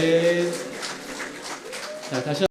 네. 자, 다시